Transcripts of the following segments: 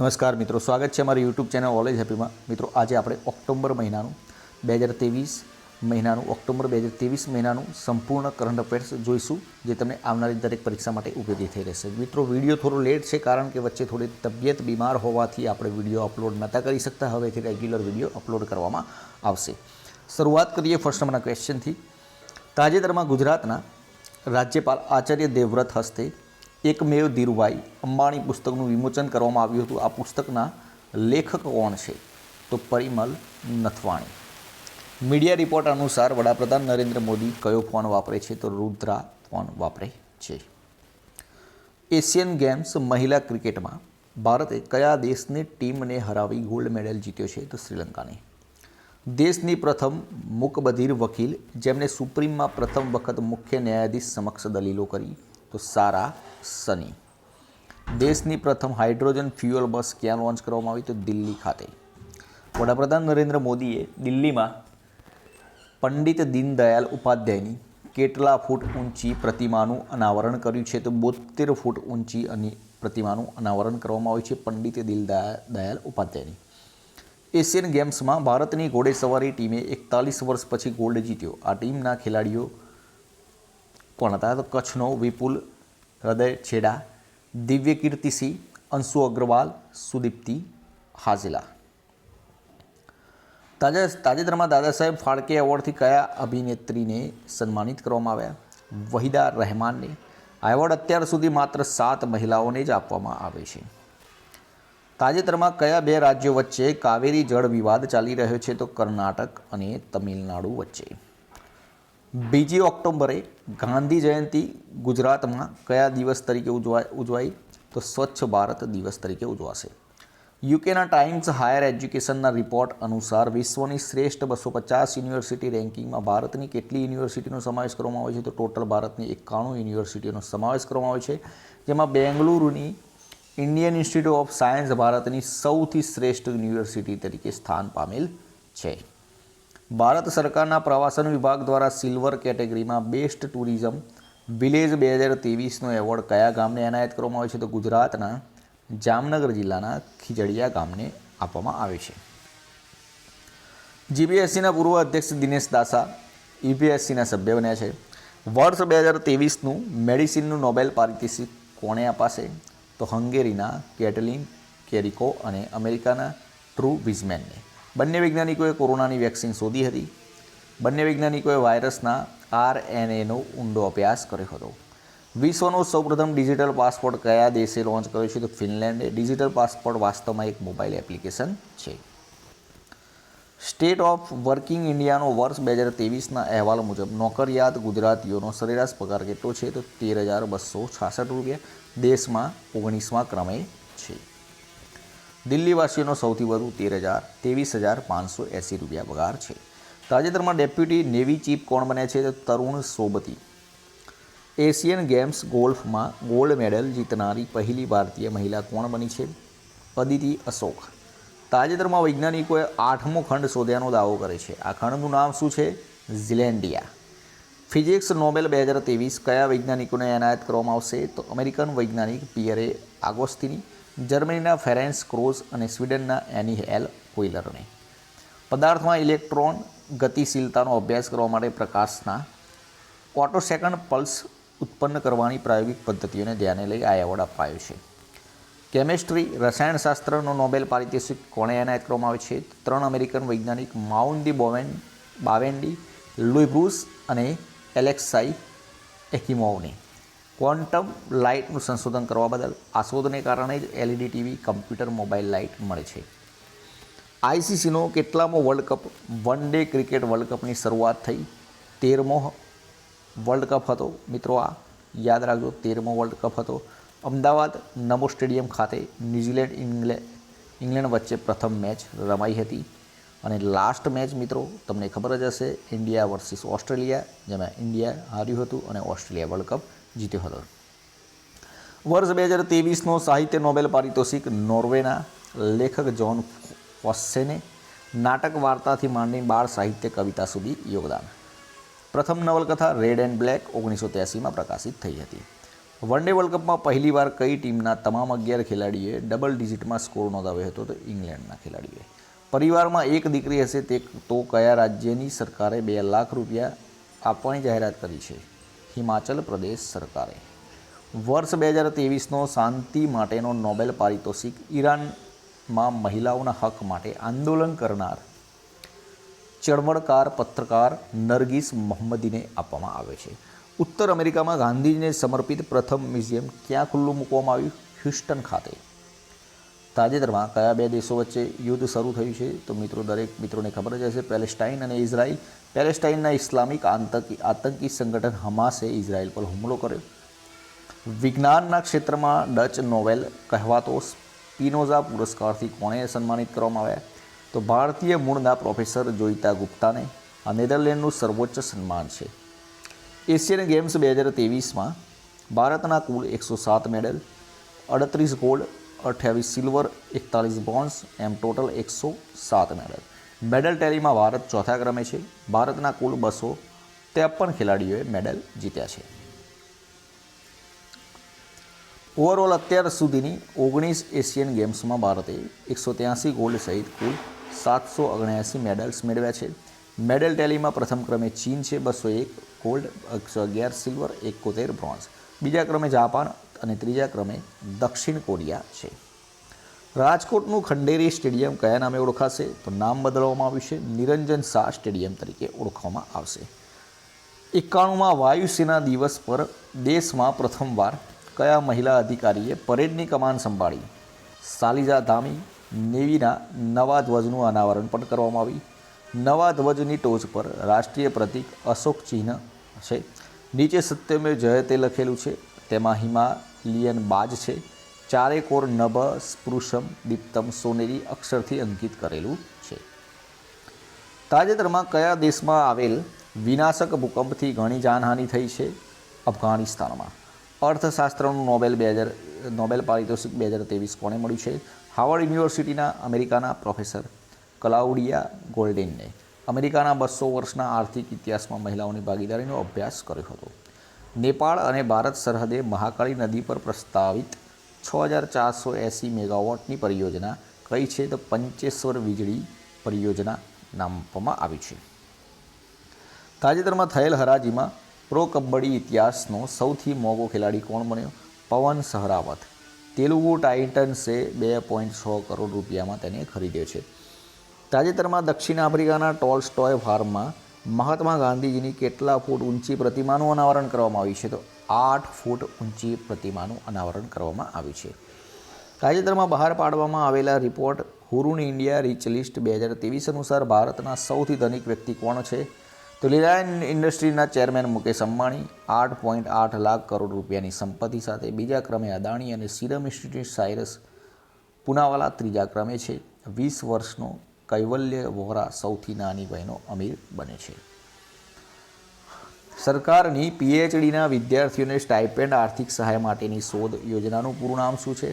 નમસ્કાર મિત્રો, સ્વાગત છે અમારી યુટ્યુબ ચેનલ ઓલેજ હેપીમાં મિત્રો, આજે આપણે ઓક્ટોબર મહિનાનું, બે હજાર ત્રેવીસ મહિનાનું, ઓક્ટોબર બે હજાર ત્રેવીસ મહિનાનું સંપૂર્ણ કરંટ અફેર્સ જોઈશું, જે તમને આવનારી દરેક પરીક્ષા માટે ઉપયોગી થઈ રહેશે. મિત્રો, વીડિયો થોડો લેટ છે, કારણ કે વચ્ચે થોડી તબિયત બીમાર હોવાથી આપણે વીડિયો અપલોડ નહોતા કરી શકતા, હવેથી રેગ્યુલર વીડિયો અપલોડ કરવામાં આવશે. શરૂઆત કરીએ ફર્સ્ટ નંબરના ક્વેશ્ચનથી તાજેતરમાં ગુજરાતના રાજ્યપાલ આચાર્ય દેવવ્રત હસ્તે એકમેવ ધીરુભાઈ અંબાણી પુસ્તકનું વિમોચન કરવામાં આવ્યું હતું. આ પુસ્તકના લેખક કોણ છે? તો પરિમલ નથવાણી. મીડિયા રિપોર્ટ અનુસાર વડાપ્રધાન નરેન્દ્ર મોદી કયો ફોન વાપરે છે? તો રુદ્રા ફોન વાપરે છે. એશિયન ગેમ્સ મહિલા ક્રિકેટમાં ભારતે કયા દેશની ટીમને હરાવી ગોલ્ડ મેડલ જીત્યો છે? તો શ્રીલંકાને. દેશની પ્રથમ મુકબધીર વકીલ, જેમણે સુપ્રીમમાં પ્રથમ વખત મુખ્ય ન્યાયાધીશ સમક્ષ દલીલો કરી. તો સારા સની દેશની પ્રથમ હાઇડ્રોજન ફ્યુઅલ બસ ક્યાં લોન્ચ કરવામાં આવી? તો દિલ્હી ખાતે. વડાપ્રધાન નરેન્દ્ર મોદીએ દિલ્હીમાં પંડિત દીનદયાલ ઉપાધ્યાયની કેટલા ફૂટ ઊંચી પ્રતિમાનું અનાવરણ કર્યું છે? તો બોતેર ફૂટ ઊંચી અને પ્રતિમાનું અનાવરણ કરવામાં આવ્યું છે પંડિત દીનદયાલ ઉપાધ્યાયની. એશિયન ગેમ્સમાં ભારતની ઘોડેસવારી ટીમે એકતાલીસ વર્ષ પછી ગોલ્ડ જીત્યો. આ ટીમના ખેલાડીઓ કોણ હતા તો કચ્છનો વિપુલ, હૃદય, છેડા, દિવ્ય કીર્તિસિંહ અંશુ અગ્રવાલ, સુદીપ્તિ હાજેલા. તાજા, તાજેતરમાં દાદા સાહેબ ફાળકે એવોર્ડથી કયા અભિનેત્રીને સન્માનિત કરવામાં આવ્યા? વહીદા રહેમાનને. આ એવોર્ડ અત્યાર સુધી માત્ર સાત મહિલાઓને જ આપવામાં આવે છે. તાજેતરમાં કયા બે રાજ્યો વચ્ચે કાવેરી જળ વિવાદ ચાલી રહ્યો છે તો કર્ણાટક અને તમિલનાડુ વચ્ચે. બીજી ઓક્ટોબરે ગાંધી જયંતિ ગુજરાતમાં કયા દિવસ તરીકે ઉજવાય ઉજવાઈ તો સ્વચ્છ ભારત દિવસ તરીકે ઉજવાશે. યુકેના ટાઈમ્સ હાયર એજ્યુકેશનના રિપોર્ટ અનુસાર વિશ્વની શ્રેષ્ઠ બસો પચાસ યુનિવર્સિટી રેન્કિંગમાં ભારતની કેટલી યુનિવર્સિટીનો સમાવેશ કરવામાં આવે છે? તો ટોટલ ભારતની એકાણું યુનિવર્સિટીનો સમાવેશ કરવામાં આવે છે, જેમાં બેંગલુરુની ઇન્ડિયન ઇન્સ્ટિટ્યૂટ ઓફ સાયન્સ ભારતની સૌથી શ્રેષ્ઠ યુનિવર્સિટી તરીકે સ્થાન પામેલ છે. ભારત સરકારના પ્રવાસન વિભાગ દ્વારા સિલ્વર કેટેગરીમાં બેસ્ટ ટુરિઝમ વિલેજ બે હજાર ત્રેવીસનો એવોર્ડ કયા ગામને એનાયત કરવામાં આવે છે તો ગુજરાતના જામનગર જિલ્લાના ખીજડીયા ગામને આપવામાં આવે છે. જીપીએસસીના પૂર્વ અધ્યક્ષ દિનેશ દાસા યુપીએસસીના સભ્ય બન્યા છે. વર્ષ બે હજાર ત્રેવીસનું મેડિસિનનું નોબેલ પારિતોષિક કોણે અપાશે? તો હંગેરીના કેટલિન કેરિકો અને અમેરિકાના ટ્રુ વિઝમેનને. બંને વૈજ્ઞાનિકોએ કોરોનાની વેક્સિન શોધી હતી. બંને વૈજ્ઞાનિકોએ વાયરસના આરએનએનો ઊંડો અભ્યાસ કર્યો હતો. વિશ્વનો સૌપ્રથમ ડિજિટલ પાસપોર્ટ કયા દેશે લોન્ચ કર્યો છે તો ફિનલેન્ડે. ડિજિટલ પાસપોર્ટ વાસ્તવમાં એક મોબાઈલ એપ્લિકેશન છે. સ્ટેટ ઓફ વર્કિંગ ઇન્ડિયાનો વર્ષ બે હજાર ત્રેવીસના અહેવાલ મુજબ નોકરિયાત ગુજરાતીઓનો સરેરાશ પગાર કેટલો છે તો તેર હજાર બસો છાસઠ રૂપિયા. દેશમાં ઓગણીસમાં ક્રમે છે. દિલ્હીવાસીઓનો સૌથી વધુ તેર હજાર, ત્રેવીસ હજાર પાંચસો એંસી રૂપિયા પગાર છે. તાજેતરમાં ડેપ્યુટી નેવી ચીફ કોણ બને છે તરુણ સોબતી. એશિયન ગેમ્સ ગોલ્ફમાં ગોલ્ડ મેડલ જીતનારી પહેલી ભારતીય મહિલા કોણ બની છે? અદિતિ અશોક. તાજેતરમાં વૈજ્ઞાનિકોએ આઠમો ખંડ શોધ્યાનો દાવો કરે છે. આ ખંડનું નામ શું છે? ઝિલેન્ડિયા. ફિઝિક્સ નોબેલ બે હજાર ત્રેવીસ કયા વૈજ્ઞાનિકોને એનાયત કરવામાં આવશે? તો અમેરિકન વૈજ્ઞાનિક પિયરે આગોસ્તિની જર્મનીના ફેરેન્સ ક્રોઝ અને સ્વીડનના એની એલ કોઇલરને. પદાર્થમાં ઇલેક્ટ્રોન ગતિશીલતાનો અભ્યાસ કરવા માટે પ્રકાશના ઓટો સેકન્ડ પલ્સ ઉત્પન્ન કરવાની પ્રાયોગિક પદ્ધતિઓને ધ્યાને લઈ આ એવોર્ડ અપાયો છે. કેમેસ્ટ્રી, રસાયણશાસ્ત્રનો નોબેલ પારિતોષિક કોણે એનાયત કરવામાં આવે છે? ત્રણ અમેરિકન વૈજ્ઞાનિક Moungi Bowen, Bawendi Louis Brus અને એલેક્સાઈ એકિમોવને. ક્વોન્ટમ લાઇટનું સંશોધન કરવા બદલ આ શોધને કારણે જ LED TV computer mobile light મળે છે. આઈસીસીનો કેટલામો world cup one day cricket world કપની શરૂઆત થઈ. તેરમો વર્લ્ડ કપ હતો. મિત્રો, આ યાદ રાખજો, તેરમો વર્લ્ડ કપ હતો. અમદાવાદ નમો સ્ટેડિયમ ખાતે ન્યૂઝીલેન્ડ ઇંગ્લેન્ડ ઇંગ્લેન્ડ વચ્ચે પ્રથમ મેચ રમાઈ હતી. અને લાસ્ટ મેચ, મિત્રો, તમને ખબર જ હશે, ઇન્ડિયા વર્સિસ ઓસ્ટ્રેલિયા, જેમાં ઇન્ડિયા હાર્યું હતું અને ઓસ્ટ્રેલિયા વર્લ્ડ કપ જીત્યો હતો. વર્ષ બે હજાર ત્રેવીસનો સાહિત્ય નોબેલ પારિતોષિક નોર્વેના લેખક જોન ફોસેને નાટક વાર્તાથી માંડી બાળ સાહિત્ય કવિતા સુધી યોગદાન. પ્રથમ નવલકથા રેડ એન્ડ બ્લેક ઓગણીસો ત્યાસીમાં પ્રકાશિત થઈ હતી. વન ડે વર્લ્ડ કપમાં પહેલીવાર કઈ ટીમના તમામ અગિયાર ખેલાડીએ ડબલ ડિજિટમાં સ્કોર નોંધાવ્યો હતો તો ઇંગ્લેન્ડના ખેલાડીએ. પરિવારમાં એક દીકરી હશે તે તો કયા રાજ્યની સરકારે બે લાખ રૂપિયા આપવાની જાહેરાત કરી છે? હિમાચલ પ્રદેશ સરકારે. વર્ષ બે હજાર ત્રેવીસનો શાંતિ માટેનો નોબેલ પારિતોષિક ઈરાનમાં મહિલાઓના હક માટે આંદોલન કરનાર ચળવળકાર પત્રકાર નરગીસ મોહમ્મદીને આપવામાં આવે છે. ઉત્તર અમેરિકામાં ગાંધીજીને સમર્પિત પ્રથમ મ્યુઝિયમ ક્યાં ખુલ્લું મૂકવામાં આવ્યું? હ્યુસ્ટન ખાતે. તાજેતરમાં કયા બે દેશો વચ્ચે યુદ્ધ શરૂ થયું છે? તો મિત્રો, દરેક મિત્રોને ખબર જ હશે, પેલેસ્ટાઇન અને ઇઝરાયલ પેલેસ્ટાઇનના ઇસ્લામિક આતંકી આતંકી સંગઠન હમાસે ઇઝરાયલ પર હુમલો કર્યો. વિજ્ઞાનના ક્ષેત્રમાં ડચ નોવેલ કહેવાતો સ્પિનોઝા પુરસ્કારથી કોણે સન્માનિત કરવામાં આવ્યા? તો ભારતીય મૂળના પ્રોફેસર જોઈતા ગુપ્તાને આ નેધરલેન્ડનું સર્વોચ્ચ સન્માન છે. એશિયન ગેમ્સ બે હજાર ત્રેવીસમાં ભારતના કુલ એકસો સાત મેડલ, અડત્રીસ ગોલ્ડ અઠ્યાવીસ સિલ્વર, એકતાલીસ બ્રોન્ઝ એમ ટોટલ એકસો સાત મેડલ. મેડલ ટેલીમાં ભારત ચોથા ક્રમે છે. ભારતના કુલ બસો ત્રેપન ખેલાડીઓએ મેડલ જીત્યા છે. ઓવરઓલ અત્યાર સુધીની ઓગણીસ એશિયન ગેમ્સમાં ભારતે એકસો ત્યાંસી ગોલ્ડ સહિત કુલ સાતસો ઓગણ્યાસી મેડલ્સ મેળવ્યા છે. મેડલ ટેલીમાં પ્રથમ ક્રમે ચીન છે, બસો એક ગોલ્ડ એકસો અગિયાર સિલ્વર, એકોતેર બ્રોન્ઝ બીજા ક્રમે જાપાન અને ત્રીજા ક્રમે દક્ષિણ કોરિયા છે. રાજકોટનું ખંડેરી સ્ટેડિયમ કયા નામે ઓળખાશે? તો નામ બદલવામાં આવ્યું છે નિરંજન શાહ સ્ટેડિયમ તરીકે ઓળખવામાં આવશે. એકાણુંમાં વાયુસેના દિવસ પર દેશમાં પ્રથમવાર કયા મહિલા અધિકારીએ પરેડની કમાન સંભાળી? સાલિજા ધામી નેવીના નવા ધ્વજનું અનાવરણ પણ કરવામાં આવ્યું. નવા ધ્વજની ટોચ પર રાષ્ટ્રીય પ્રતીક અશોક ચિહ્ન છે. નીચે સત્યમેવ જયતે લખેલું છે. તેમાં હિમાલયન બાજ છે. ચારે કોર નભ સ્પૃશમ દીપ્તમ સોનેરી અક્ષરથી અંકિત કરેલું છે. તાજેતરમાં કયા દેશમાં આવેલ વિનાશક ભૂકંપથી ઘણી જાનહાનિ થઈ છે? અફઘાનિસ્તાનમાં. અર્થશાસ્ત્રનું નોબેલ બે હજાર, નોબેલ પારિતોષિક બે હજાર ત્રેવીસ કોણે મળ્યું છે? હાવર્ડ યુનિવર્સિટીના અમેરિકાના પ્રોફેસર કલાઉડિયા ગોલ્ડેનને. અમેરિકાના બસો વર્ષના આર્થિક ઇતિહાસમાં મહિલાઓની ભાગીદારીનો અભ્યાસ કર્યો હતો. નેપાળ અને ભારત સરહદે મહાકાળી નદી પર પ્રસ્તાવિત છ હજાર ચારસો એંસી મેગાવોટની પરિયોજના કઈ છે તો પંચેશ્વર વીજળી પરિયોજના નામ આપવામાં આવી છે. તાજેતરમાં થયેલ હરાજીમાં પ્રો કબડ્ડી ઇતિહાસનો સૌથી મોંઘો ખેલાડી કોણ બન્યો? પવન સહરાવત. તેલુગુ ટાઇટન્સે બે પોઈન્ટ છ કરોડ રૂપિયામાં તેને ખરીદ્યો છે. તાજેતરમાં દક્ષિણ આફ્રિકાના ટોલ્સ્ટોય ફાર્મમાં મહાત્મા ગાંધીજીની કેટલા ફૂટ ઊંચી પ્રતિમાનું અનાવરણ કરવામાં આવ્યું છે તો આઠ ફૂટ ઊંચી પ્રતિમાનું અનાવરણ કરવામાં આવ્યું છે. તાજેતરમાં બહાર પાડવામાં આવેલા report Hurun India rich list બે હજાર ત્રેવીસ અનુસાર ભારતના સૌથી ધનિક વ્યક્તિ કોણ છે? તો રિલાયન્સ ઇન્ડસ્ટ્રીના ચેરમેન મુકેશ અંબાણી, આઠ પોઈન્ટ આઠ લાખ કરોડ રૂપિયાની સંપત્તિ સાથે બીજા ક્રમે અદાણી અને સિરમ ઇન્સ્ટિટ્યૂટ સાયરસ પુનાવાલા ત્રીજા ક્રમે છે. વીસ વર્ષનો કૈવલ્ય વોરા સૌથી નાની બહેનો અમીર બને છે. સરકારની પીએચડીના વિદ્યાર્થીઓને સ્ટાઇપેન્ડ આર્થિક સહાય માટેની શોધ યોજનાનું પૂરું નામ શું છે?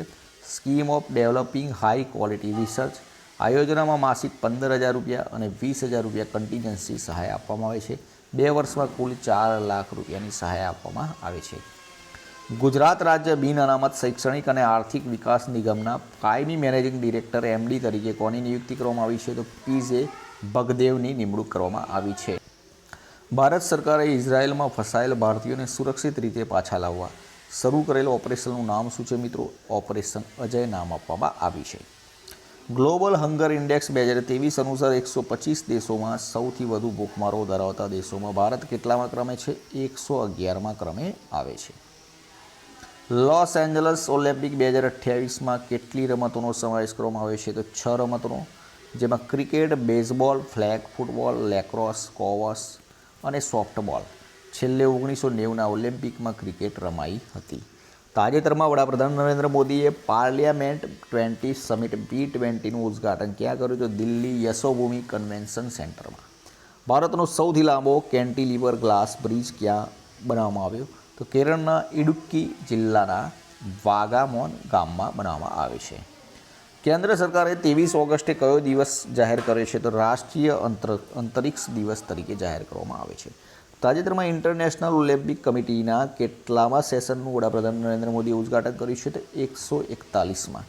Scheme of developing high quality research. આ યોજનામાં માસિક પંદર હજાર રૂપિયા અને વીસ હજાર રૂપિયા કન્ટિન્જન્સી સહાય આપવામાં આવે છે. બે વર્ષમાં કુલ ચાર લાખ રૂપિયાની સહાય આપવામાં આવે છે. ગુજરાત રાજ્ય બિન અનામત શૈક્ષણિક અને આર્થિક વિકાસ નિગમના કાયમી મેનેજિંગ ડિરેક્ટર એમડી તરીકે કોની નિયુક્તિ કરવામાં આવી છે તો પીઝે ભગદેવની નિમણૂક કરવામાં આવી છે. ભારત સરકારે ઇઝરાયેલમાં ફસાયેલ ભારતીયોને સુરક્ષિત રીતે પાછા લાવવા શરૂ કરેલ ઓપરેશનનું નામ શું છે મિત્રો? ઓપરેશન અજય નામ આપવામાં આવી છે. ગ્લોબલ હંગર ઇન્ડેક્સ બે હજાર ત્રેવીસ અનુસાર એકસો પચીસ દેશોમાં સૌથી વધુ ભૂખમારો ધરાવતા દેશોમાં ભારત કેટલામાં ક્રમે છે? એકસો અગિયારમાં ક્રમે આવે છે. લોસ એન્જલસ ઓલિમ્પિક બે હજાર અઠ્યાવીસમાં કેટલી રમતોનો સમાવેશ કરવામાં આવ્યો છે? તો છ રમતોનો, જેમાં cricket, baseball, flag football, lacrosse, કોવસ અને સોફ્ટબોલ. છેલ્લે ઓગણીસો નેવુંના ઓલિમ્પિકમાં ક્રિકેટ રમાઈ હતી. તાજેતરમાં વડાપ્રધાન નરેન્દ્ર મોદીએ પાર્લિયામેન્ટ ટ્વેન્ટી સમિટ બી ટ્વેન્ટીનું ઉદ્ઘાટન ક્યાં કર્યું? તો દિલ્હી યશોભૂમિ કન્વેન્શન સેન્ટરમાં. ભારતનો સૌથી લાંબો કેન્ટીલિવર ગ્લાસ બ્રિજ ક્યાં બનાવવામાં આવ્યો? તો કેરળના ઇડુક્કી જિલ્લાના વાગામોન ગામમાં બનાવવામાં આવે છે. કેન્દ્ર સરકારે ત્રેવીસ ઓગસ્ટે કયો દિવસ જાહેર કર્યો છે તો રાષ્ટ્રીય અંતર, અંતરિક્ષ દિવસ તરીકે જાહેર કરવામાં આવે છે. તાજેતરમાં ઇન્ટરનેશનલ ઓલિમ્પિક કમિટીના કેટલામાં સેશનનું વડાપ્રધાન નરેન્દ્ર મોદીએ ઉદ્ઘાટન કર્યું છે તો એકસો એકતાલીસમાં.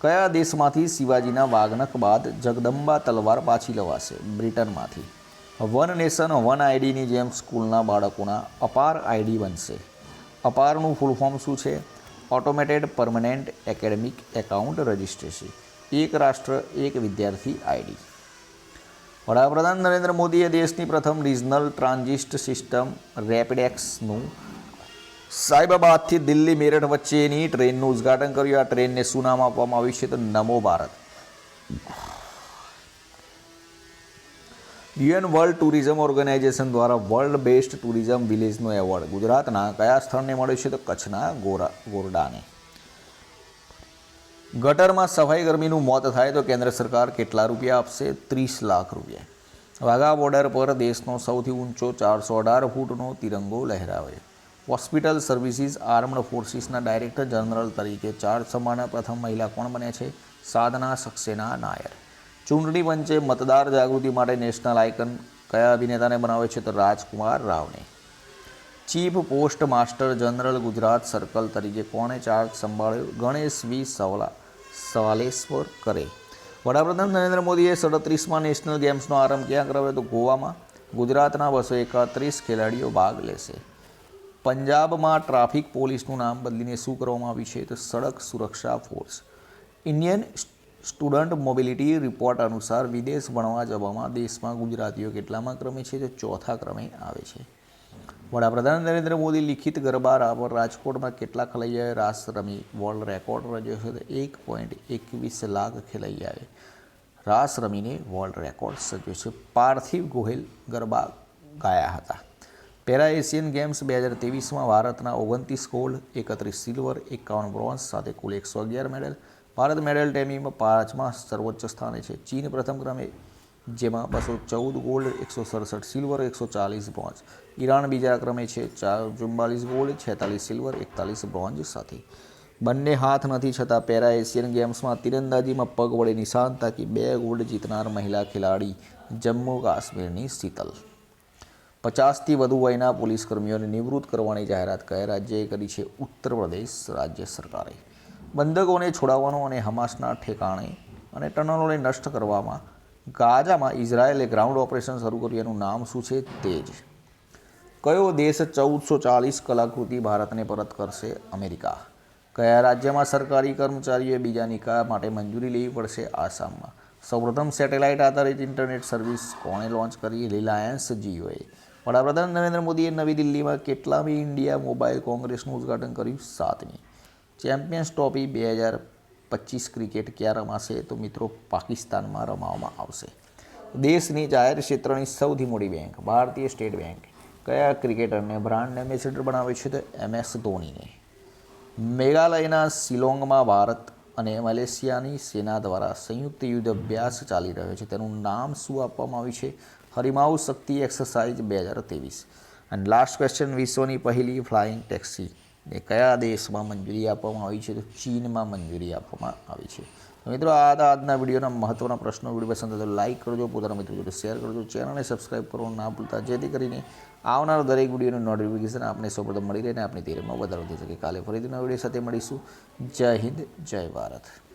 કયા દેશમાંથી શિવાજીના વાઘનક બાદ જગદંબા તલવાર પાછી લવાશે? બ્રિટનમાંથી. વન નેશન, વન આઈડીની જેમ સ્કૂલના બાળકોના અપાર આઈડી બનશે. અપારનું ફૂલ ફોર્મ શું છે? Automated permanent academic account registration એક રાષ્ટ્ર, એક વિદ્યાર્થી આઈડી. વડાપ્રધાન નરેન્દ્ર મોદીએ દેશની પ્રથમ રિજનલ ટ્રાન્ઝિસ્ટ સિસ્ટમ રેપિડેક્સનું સાયબાબાદથી દિલ્હી મેરઠ વચ્ચેની ટ્રેનનું ઉદ્ઘાટન કર્યું. આ ટ્રેનને શું નામ આપવામાં આવ્યું છે તો Namo Bharat. UN world tourism organisation દ્વારા વર્લ્ડ બેસ્ટ ટુરિઝમ વિલેજનો એવોર્ડ. ગુજરાતના કયા સ્થળને મળ્યો છે તો કચ્છના ગોરા, ગોરડાને. ગટરમાં સફાઈ કર્મીનું મોત થાય તો કેન્દ્ર સરકાર કેટલા રૂપિયા આપશે? ત્રીસ લાખ રૂપિયા. વાઘા બોર્ડર પર દેશનો સૌથી ઊંચો ચારસો અઢાર ફૂટનો તિરંગો લહેરાવે હોસ્પિટલ સર્વિસીસ આર્મડ ફોર્સિસના ડાયરેક્ટર જનરલ તરીકે ચાર સમાના પ્રથમ મહિલા કોણ બને છે? સાધના સક્સેના નાયર. ચૂંટણી પંચે મતદાર જાગૃતિ માટે નેશનલ આઇકન કયા અભિનેતાને બનાવે છે તો Rajkumar રાવને chief post master general Gujarat circle તરીકે કોણે ચાર્જ સંભાળ્યો? ગણેશ વી. સવલા, સવાલેશ્વર કરે. વડાપ્રધાન નરેન્દ્ર મોદીએ સડત્રીસમાં નેશનલ ગેમ્સનો આરંભ ક્યાં કરાવ્યો તો ગોવામાં? ગુજરાતના બસો એકત્રીસ ખેલાડીઓ ભાગ લેશે. પંજાબમાં ટ્રાફિક પોલીસનું નામ બદલીને શું કરવામાં આવ્યું છે? તો સડક સુરક્ષા force. Indian student mobility report અનુસાર વિદેશ ભણવા જવામાં દેશમાં ગુજરાતીઓ કેટલામાં ક્રમે છે? તો ચોથા ક્રમે આવે છે. વડાપ્રધાન નરેન્દ્ર મોદી લિખિત ગરબા રાવર રાજકોટમાં કેટલા ખેલૈયાએ રાસ રમી. વર્લ્ડ રેકોર્ડ રચ્યો છે તો એક પોઈન્ટ એકવીસ લાખ ખેલૈયાએ રાસ રમીને વર્લ્ડ રેકોર્ડ સર્જ્યો છે. પાર્થિવ ગોહિલ ગરબા ગાયા હતા. પેરા એશિયન ગેમ્સ બે હજાર ત્રેવીસમાં ભારતના ઓગણત્રીસ ગોલ્ડ, એકત્રીસ સિલ્વર, એકાવન બ્રોન્ઝ સાથે કુલ એકસો અગિયાર મેડલ ભારત મેડલ ટેમીમાં પાંચમા સર્વોચ્ચ સ્થાને છે. ચીન પ્રથમ ક્રમે, જેમાં બસો ચૌદ ગોલ્ડ એકસો સડસઠ સિલ્વર એકસો ચાલીસ બ્રોન્ઝ ઈરાન બીજા ક્રમે છે, ચાર ચુમ્બાલીસ ગોલ્ડ છેતાલીસ સિલ્વર એકતાલીસ બ્રોન્ઝ સાથે. બંને હાથ નથી છતાં પેરા એશિયન ગેમ્સમાં તીરંદાજીમાં પગ વડે નિશાન તાકી બે ગોલ્ડ જીતનાર મહિલા ખેલાડી જમ્મુ કાશ્મીરની શીતલ. પચાસથી વધુ વયના પોલીસ કર્મીઓને નિવૃત્ત કરવાની જાહેરાત કયા રાજ્યએ કરી છે? ઉત્તર પ્રદેશ રાજ્ય સરકારે. બંધકોને છોડાવવાનો અને હમાસના ઠેકાણે અને ટનલોને નષ્ટ કરવામાં ગાઝામાં ઇઝરાયેલે ગ્રાઉન્ડ ઓપરેશન શરૂ કર્યું એનું નામ શું છે તે જ. કયો દેશ ચૌદસો ચાલીસ કલાકૃતિ ભારતને પરત કરશે અમેરિકા? કયા રાજ્યમાં સરકારી કર્મચારીઓએ બીજા નિકાહ માટે મંજૂરી લેવી પડશે આસામમાં? સૌપ્રથમ સેટેલાઇટ આધારિત ઇન્ટરનેટ સર્વિસ કોણે લોન્ચ કરી? રિલાયન્સ જીઓએ. વડાપ્રધાન નરેન્દ્ર મોદીએ નવી દિલ્હીમાં કેટલામી ઇન્ડિયા મોબાઈલ કોંગ્રેસનું ઉદ્ઘાટન કર્યું સાતમી. ચેમ્પિયન્સ ટ્રોફી બે હજાર પચીસ ક્રિકેટ ક્યાં રમાશે તો મિત્રો પાકિસ્તાનમાં રમાવામાં આવશે. દેશની જાહેર ક્ષેત્રની સૌથી મોટી બેંક ભારતીય સ્ટેટ બેંક કયા ક્રિકેટરને બ્રાન્ડ એમ્બેસેડર બનાવે છે તો એમ એસ ધોનીને. મેઘાલયના શિલોંગમાં ભારત અને મલેશિયાની સેના દ્વારા સંયુક્ત યુદ્ધ અભ્યાસ ચાલી રહ્યો છે. તેનું નામ શું આપવામાં આવ્યું છે? હરિમાઉ શક્તિ એક્સરસાઇઝ બે હજાર ત્રેવીસ. અને લાસ્ટ ક્વેશ્ચન વિશ્વની પહેલી ફ્લાઇંગ ટેક્સી એ કયા દેશમાં મંજૂરી આપવામાં આવી છે તો ચીનમાં મંજૂરી આપવામાં આવી છે. મિત્રો, આ આજના વિડીયોના મહત્ત્વના પ્રશ્નો. વીડિયો પસંદ તો લાઇક કરજો, પોતાના મિત્રો જોડે શેર કરજો ચેનલને સબસ્ક્રાઈબ કરવાનું ના ભૂલતા. જેથી કરીને આવનાર દરેક વિડીયોનું નોટિફિકેશન આપને સૌપ્રથમ મળી રહે અને આપણી તેરમાં વધારો થઈ શકે. કાલે ફરીથી નવા વીડિયો સાથે મળીશું. જય હિન્દ, જય ભારત.